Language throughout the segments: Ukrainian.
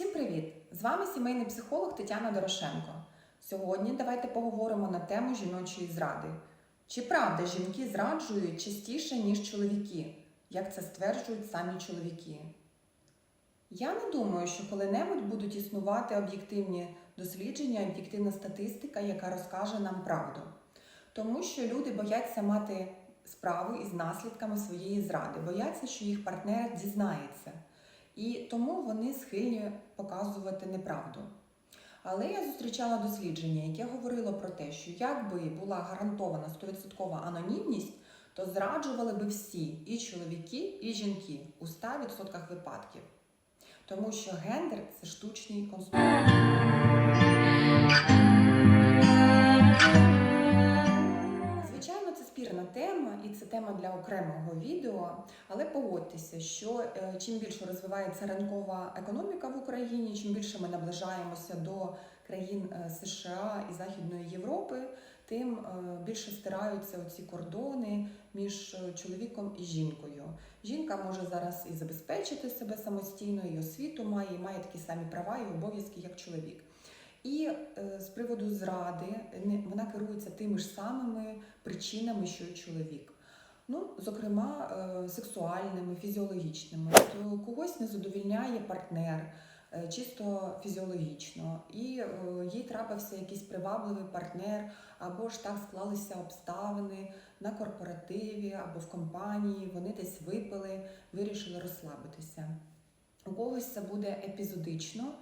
Всім привіт! З вами сімейний психолог Тетяна Дорошенко. Сьогодні давайте поговоримо на тему жіночої зради. Чи правда жінки зраджують частіше, ніж чоловіки, як це стверджують самі чоловіки? Я не думаю, що коли-небудь будуть існувати об'єктивні дослідження, об'єктивна статистика, яка розкаже нам правду. Тому що люди бояться мати справу із наслідками своєї зради, бояться, що їх партнер дізнається. І тому вони схильні показувати неправду. Але я зустрічала дослідження, яке говорило про те, що якби була гарантована 100% анонімність, то зраджували би всі і чоловіки, і жінки у 100% випадків. Тому що гендер це штучний конструкт. Звичайно, тема, і це тема для окремого відео. Але погодьтеся, що е, чим більше розвивається ринкова економіка в Україні, чим більше ми наближаємося до країн е, США і Західної Європи, тим е, більше стираються оці кордони між чоловіком і жінкою. Жінка може зараз і забезпечити себе самостійно, і освіту має, і має такі самі права і обов'язки, як чоловік. І е, з приводу зради не- вона керується тими ж самими причинами, що й чоловік. Ну, зокрема, е, сексуальними, фізіологічними. То когось не задовільняє партнер е, чисто фізіологічно, і е, їй трапився якийсь привабливий партнер, або ж так склалися обставини на корпоративі або в компанії. Вони десь випили, вирішили розслабитися. У когось це буде епізодично.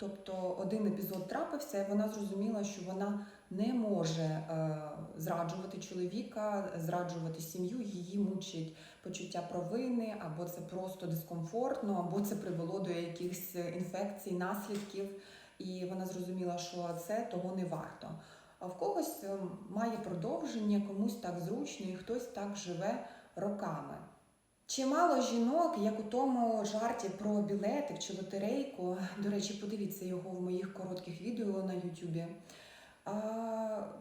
Тобто один епізод трапився, і вона зрозуміла, що вона не може е, зраджувати чоловіка, зраджувати сім'ю, її мучить почуття провини, або це просто дискомфортно, або це привело до якихось інфекцій, наслідків, і вона зрозуміла, що це того не варто. А в когось е, має продовження, комусь так зручно, і хтось так живе роками. Чимало жінок, як у тому жарті про білетик чи лотерейку, до речі, подивіться його в моїх коротких відео на Ютубі,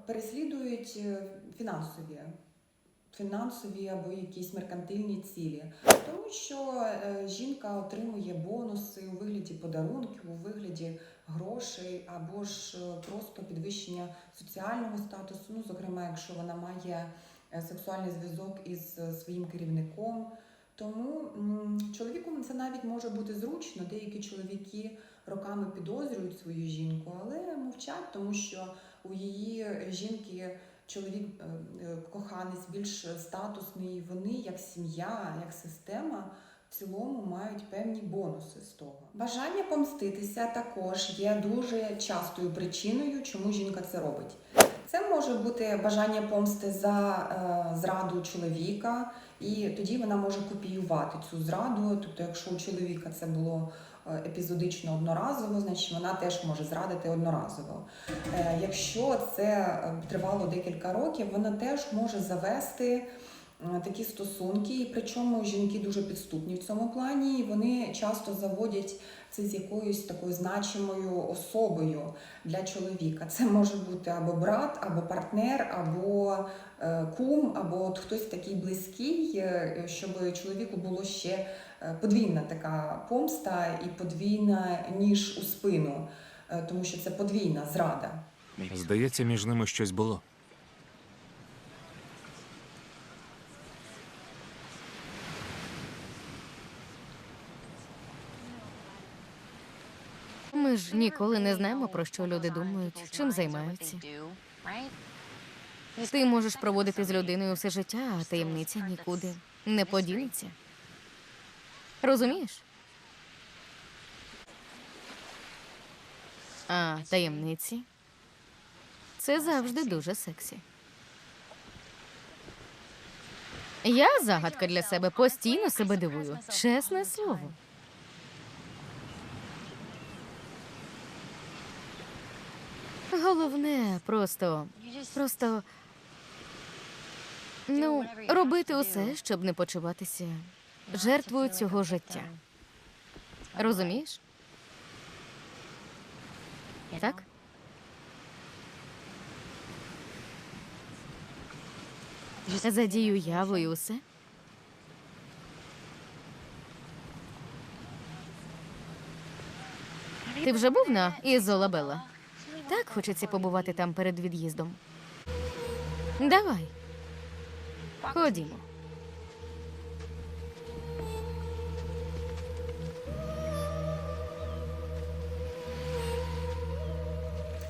переслідують е, фінансові, фінансові або якісь меркантильні цілі. Тому що е, жінка отримує бонуси у вигляді подарунків, у вигляді грошей, або ж е, просто підвищення соціального статусу. Ну, зокрема, якщо вона має сексуальний зв'язок із своїм керівником. Тому чоловіку це навіть може бути зручно. Деякі чоловіки роками підозрюють свою жінку, але мовчать, тому що у її жінки чоловік е, е, коханець більш статусний. Вони як сім'я, як система. В цілому мають певні бонуси з того. Бажання помститися також є дуже частою причиною, чому жінка це робить. Це може бути бажання помсти за е, зраду чоловіка, і тоді вона може копіювати цю зраду. Тобто, якщо у чоловіка це було е, епізодично одноразово, значить вона теж може зрадити одноразово. Е, якщо це е, тривало декілька років, вона теж може завести такі стосунки, і причому жінки дуже підступні в цьому плані, і вони часто заводять це з якоюсь такою значимою особою для чоловіка. Це може бути або брат, або партнер, або е, кум, або от хтось такий близький, е, щоб чоловіку було ще е, подвійна така помста і подвійна ніж у спину, е, тому що це подвійна зрада. Здається, між ними щось було. Ж ніколи не знаємо, про що люди думають, чим займаються. Ти можеш проводити з людиною все життя, а таємниця нікуди не подінеться. Розумієш? А таємниці це завжди дуже сексі. Я загадка для себе постійно себе дивую. Чесне слово. Головне просто, просто ну, робити усе, щоб не почуватися жертвою цього життя. Розумієш? Так? Задію яву і усе. Ти вже був на Ізолабелла? Так хочеться побувати там перед від'їздом. Давай. Ходімо.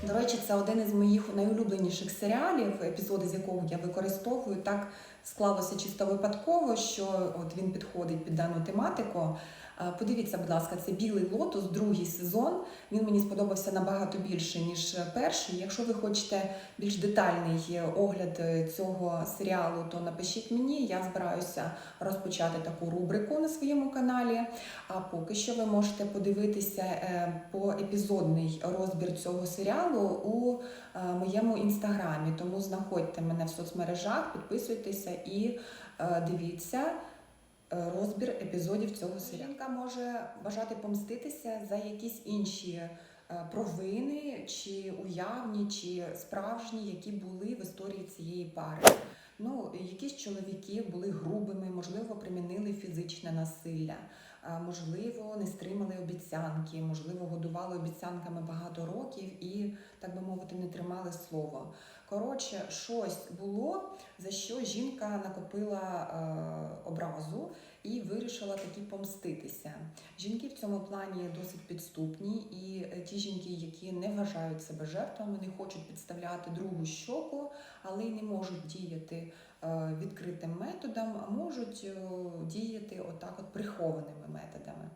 До речі, це один із моїх найулюбленіших серіалів, епізоди з якого я використовую. Так склалося чисто випадково, що от він підходить під дану тематику. Е, Подивіться, будь ласка, це білий лотос, другий сезон. Він мені сподобався набагато більше ніж перший. Якщо ви хочете більш детальний огляд е, цього серіалу, то напишіть мені. Я збираюся розпочати таку рубрику на своєму каналі. А поки що ви можете подивитися е, поепізодний розбір цього серіалу у е, моєму інстаграмі. Тому знаходьте мене в соцмережах, підписуйтеся і е, дивіться е, розбір епізодів цього серіалу. Жінка може бажати помститися за якісь інші е, провини, чи уявні, чи справжні, які були в історії цієї пари. Ну, якісь чоловіки були грубими, можливо, примінили фізичне насилля, можливо, не стримали обіцянки, можливо, годували обіцянками багато років і, так би мовити, не тримали слово. Коротше, щось було, за що жінка накопила е, образу і вирішила таки помститися. Жінки в цьому плані досить підступні, і е, ті жінки, які не вважають себе жертвами, не хочуть підставляти другу щоку, але й не можуть діяти е, відкритим методом, а можуть е, діяти отак, от прихованими методами.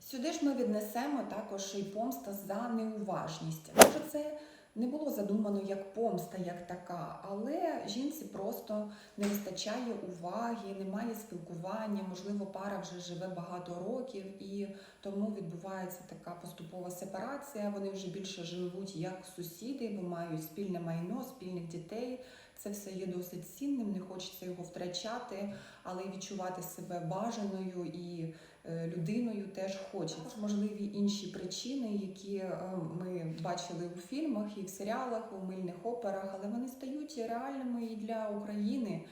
Сюди ж ми віднесемо також і помста за неуважність. Може, це не було задумано як помста, як така, але жінці просто не вистачає уваги, немає спілкування. Можливо, пара вже живе багато років, і тому відбувається така поступова сепарація. Вони вже більше живуть як сусіди, бо мають спільне майно, спільних дітей. Це все є досить цінним, не хочеться його втрачати, але й відчувати себе бажаною і людиною теж хочеться. Можливі інші причини, які е, ми бачили у фільмах і в серіалах, у мильних операх, але вони стають реальними і для України.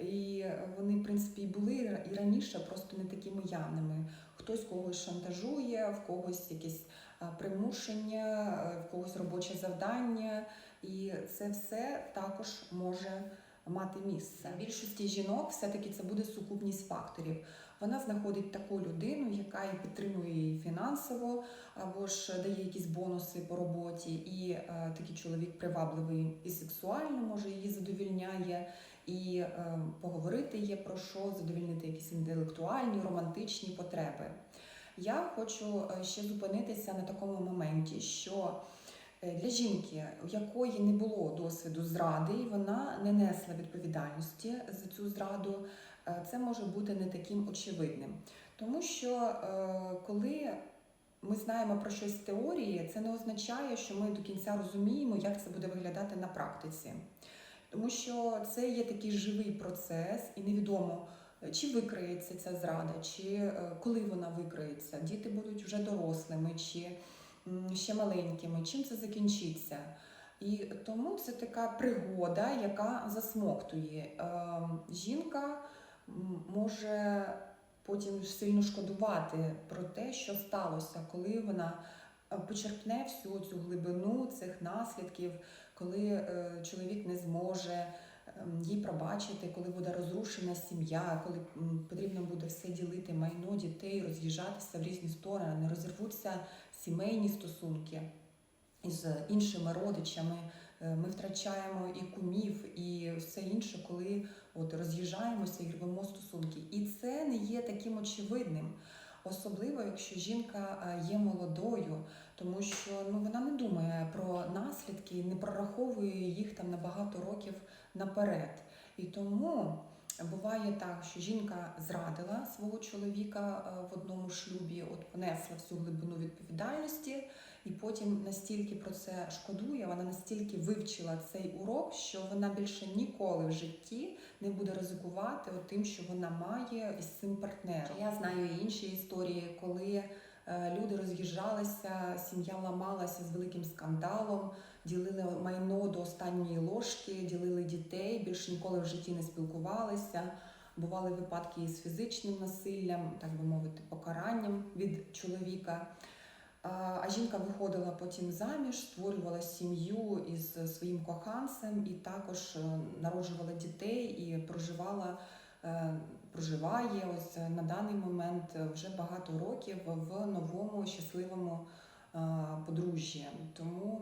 І вони, в принципі, були і раніше, просто не такими явними. Хтось когось шантажує, в когось якесь е, примушення, е, в когось робоче завдання. І це все також може мати місце. Більшості жінок все-таки це буде сукупність факторів. Вона знаходить таку людину, яка і підтримує її фінансово, або ж дає якісь бонуси по роботі, і е, такий чоловік привабливий і сексуально, може її задовільняє, і е, поговорити є про що, задовільнити якісь інтелектуальні, романтичні потреби. Я хочу е, ще зупинитися на такому моменті, що Е, для жінки, у якої не було досвіду зради, і вона не несла відповідальності за цю зраду, це може бути не таким очевидним. Тому що е, коли ми знаємо про щось з теорії, це не означає, що ми до кінця розуміємо, як це буде виглядати на практиці. Тому що це є такий живий процес, і невідомо, е, чи викриється ця зрада, чи е, коли вона викриється. Діти будуть вже дорослими, чи ще маленькими, чим це закінчиться. І тому це така пригода, яка засмоктує. Ем, Жінка може потім сильно шкодувати про те, що сталося, коли вона е, почерпне всю цю глибину цих наслідків, коли е, чоловік не зможе ем, їй пробачити, коли буде розрушена сім'я, коли потрібно буде все ділити майно дітей, роз'їжджатися в різні сторони, не розірвуться сімейні стосунки з іншими родичами. Е, Ми втрачаємо і кумів, і все інше, коли от роз'їжджаємося і рвемо стосунки. І це не є таким очевидним. Особливо, якщо жінка е, є молодою, тому що ну вона не думає про наслідки, не прораховує їх там на багато років наперед. І тому буває так, що жінка зрадила свого чоловіка е, в одному шлюбі, от понесла всю глибину відповідальності, і потім настільки про це шкодує, вона настільки вивчила цей урок, що вона більше ніколи в житті не буде ризикувати тим, що вона має із цим партнером. Я знаю інші історії, коли е, люди роз'їжджалися, сім'я ламалася з великим скандалом, ділили майно до останньої ложки, ділили дітей, більше ніколи в житті не спілкувалися. Бували випадки із фізичним насиллям, так би мовити, покаранням від чоловіка. А жінка виходила потім заміж, створювала сім'ю із своїм коханцем і також е, народжувала дітей і проживала, е, проживає ось на даний момент вже багато років в новому щасливому е, подружжі. Тому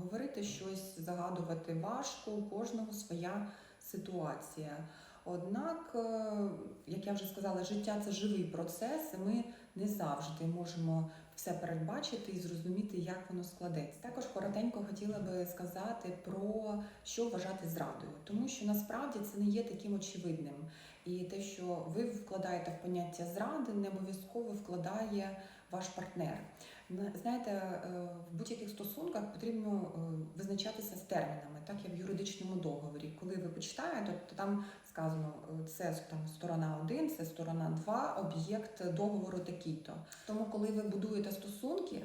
говорити щось, загадувати важко, у кожного своя ситуація. Однак, як я вже сказала, життя це живий процес, і ми не завжди можемо все передбачити і зрозуміти, як воно складеться. Також коротенько хотіла би сказати про що вважати зрадою, тому що насправді це не є таким очевидним. І те, що ви вкладаєте в поняття зради, не обов'язково вкладає ваш партнер. На- Знаєте, е, в будь-яких стосунках потрібно е, визначатися з термінами, так як в юридичному договорі. Коли ви почитаєте, то там сказано е, це там сторона 1, це сторона 2, об'єкт договору такий-то. Тому, коли ви будуєте стосунки,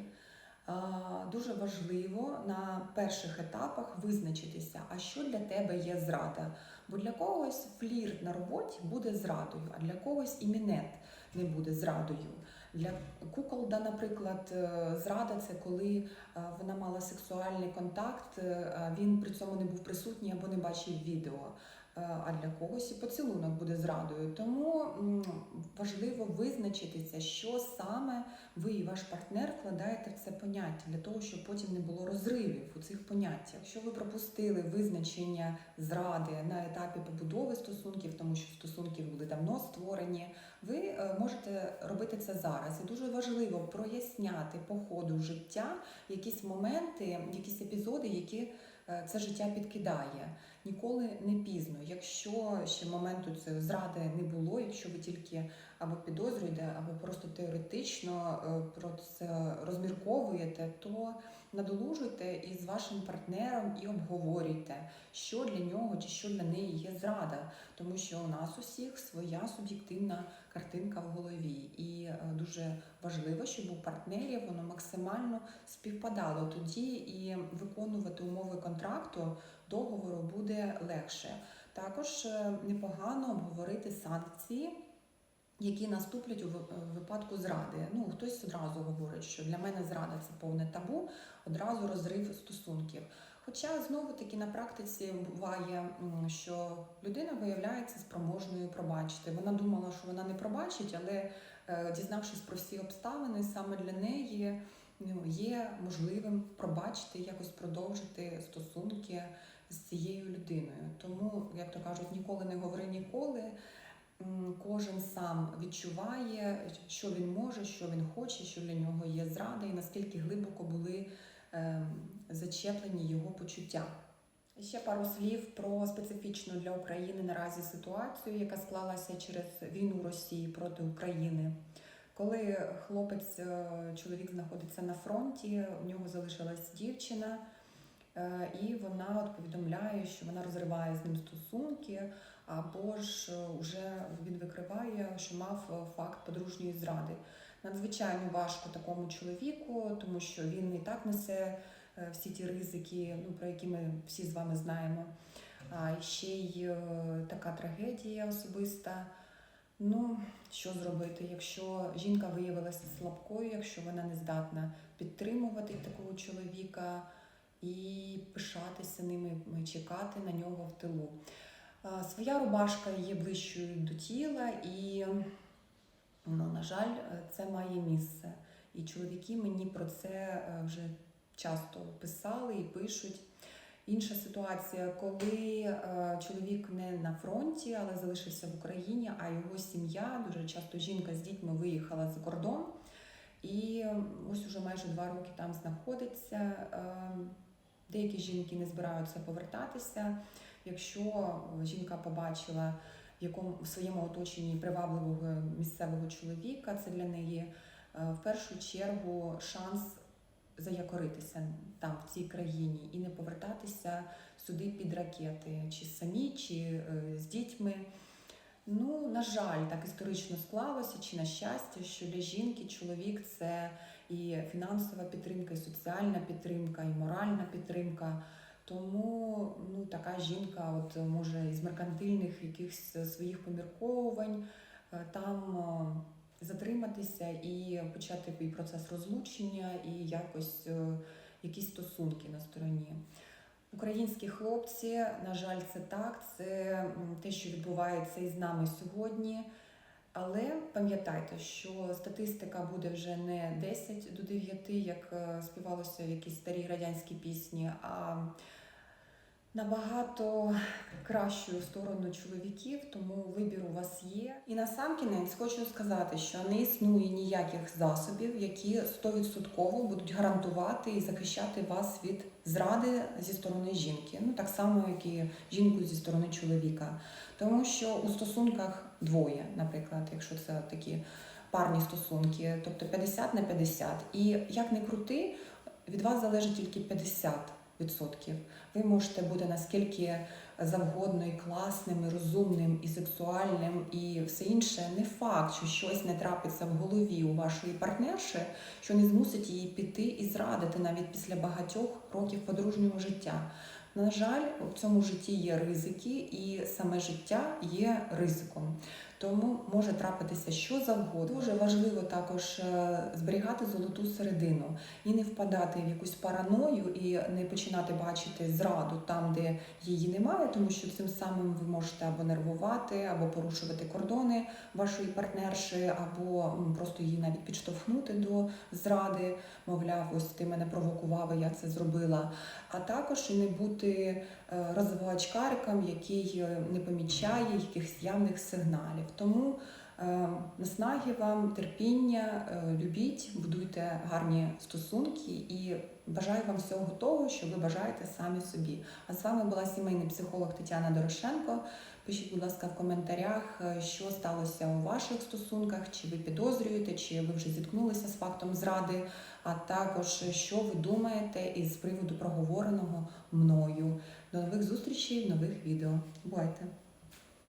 дуже важливо на перших етапах визначитися, а що для тебе є зрада. Бо для когось флірт на роботі буде зрадою, а для когось і мінет не буде зрадою. Для куколда, наприклад, е, зрада це коли е, вона мала сексуальний контакт, е, він при цьому не був присутній або не бачив відео. А для когось і поцілунок буде зрадою. Тому важливо визначитися, що саме ви і ваш партнер вкладаєте в це поняття для того, щоб потім не було розривів у цих поняттях. Якщо ви пропустили визначення зради на етапі побудови стосунків, тому що стосунки були давно створені, ви е, можете робити це зараз. І дуже важливо проясняти по ходу життя якісь моменти, якісь епізоди, які е, це життя підкидає. Ніколи не пізно. Якщо ще моменту цієї зради не було, якщо ви тільки або підозрюєте, або просто теоретично е, про це розмірковуєте, то надолужуйте із вашим партнером і обговорюйте, що для нього чи що для неї є зрада, тому що у нас усіх своя суб'єктивна картинка в голові, і е, дуже важливо, щоб у партнерів воно максимально співпадало. Тоді і виконувати умови контракту договору буде легше. Також е, непогано обговорити санкції. Які наступлять у е, випадку зради. Ну, хтось одразу говорить, що для мене зрада це повне табу, одразу розрив стосунків. Хоча знову таки на практиці буває, що людина виявляється спроможною пробачити. Вона думала, що вона не пробачить, але е, дізнавшись про всі обставини, саме для неї ну, є можливим пробачити, якось продовжити стосунки з цією людиною. Тому, як то кажуть, ніколи не говори ніколи. Кожен сам відчуває, що він може, що він хоче, що для нього є зрада, і наскільки глибоко були зачеплені його почуття. Ще пару слів про специфічну для України наразі ситуацію, яка склалася через війну Росії проти України. Коли хлопець, е, чоловік знаходиться на фронті, у нього залишилась дівчина, е, і вона от повідомляє, що вона розриває з ним стосунки, або ж е, вже він викриває, що мав е, факт подружньої зради. Надзвичайно важко такому чоловіку, тому що він і так несе е, всі ті ризики, ну про які ми всі з вами знаємо. А ще й е, така трагедія особиста. Ну, що зробити, якщо жінка виявилася слабкою, якщо вона не здатна підтримувати такого чоловіка і пишатися ними, чекати на нього в тилу. Своя рубашка є ближчою до тіла, і, жаль, це має місце. І чоловіки мені про це е, вже часто писали і пишуть. Інша ситуація, коли е, чоловік не на фронті, але залишився в Україні, а його сім'я, дуже часто жінка з дітьми виїхала за кордон, і ось уже майже два роки там знаходиться. Е, деякі жінки не збираються повертатися. Якщо жінка побачила в якому в своєму оточенні привабливого місцевого чоловіка, це для неї е, в першу чергу шанс заякоритися там, в цій країні, і не повертатися сюди під ракети, чи самі, чи е, з дітьми. Ну, на жаль, так історично склалося, чи на щастя, що для жінки чоловік це і фінансова підтримка, і соціальна підтримка, і моральна підтримка. Тому ну, така жінка от, може із меркантильних якихось своїх помірковувань е, там е, затриматися і почати і процес розлучення, і якось е, якісь стосунки на стороні. Українські хлопці, на жаль, це так. Це те, що відбувається із нами сьогодні. Але пам'ятайте, що статистика буде вже не 10 до 9, як е, співалося в якійсь старій радянській пісні, а набагато кращу сторону чоловіків, тому вибір у вас є. І насамкінець хочу сказати, що не існує ніяких засобів, які 100% будуть гарантувати і захищати вас від зради зі сторони жінки. Ну так само, як і жінку зі сторони чоловіка. Тому що у стосунках двоє, наприклад, якщо це такі парні стосунки, тобто 50 на 50. І як не крути, від вас залежить тільки 50%. Ви можете бути наскільки завгодно і класним, і розумним, і сексуальним, і все інше. Не факт, що щось не трапиться в голові у вашої партнерші, що не змусить її піти і зрадити навіть після багатьох років подружнього життя. На жаль, в цьому житті є ризики, і саме життя є ризиком. Тому може трапитися що завгодно. Дуже важливо також е, зберігати золоту середину і не впадати в якусь параною і не починати бачити зраду там, де її немає, тому що цим самим ви можете або нервувати, або порушувати кордони вашої партнерші, або просто її навіть підштовхнути до зради. Мовляв, ось ти мене провокував, я це зробила. А також не бути е, розвивачкариком, який е, не помічає якихось явних сигналів. Тому е, наснаги вам, терпіння, любіть, будуйте гарні стосунки і бажаю вам всього того, що ви бажаєте самі собі. А з вами була сімейний психолог Тетяна Дорошенко. Пишіть, будь ласка, в коментарях, що сталося у ваших стосунках, чи ви підозрюєте, чи ви вже зіткнулися з фактом зради, а також що ви думаєте із приводу проговореного мною. До нових зустрічей нових відео. Бувайте!